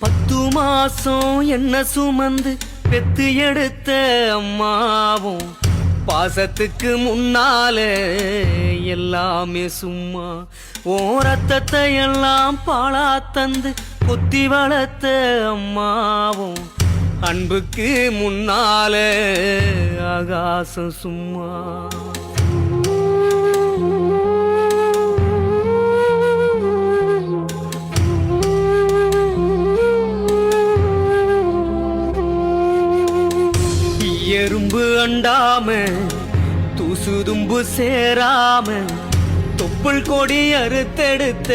பத்து மாசம் என்ன சுமந்து பெத்து எடுத்த அம்மாவும் பாசத்துக்கு முன்னால எல்லாமே சும்மா ஓ ரத்தத்தை எல்லாம் பாழா தந்து கொத்தி வளர்த்த அம்மாவும் அன்புக்கு முன்னால ஆகாசம் சும்மா. எறும்பு அண்டாம தூசுதும்பு சேராம தொப்புள் கொடி அறுத்தெடுத்த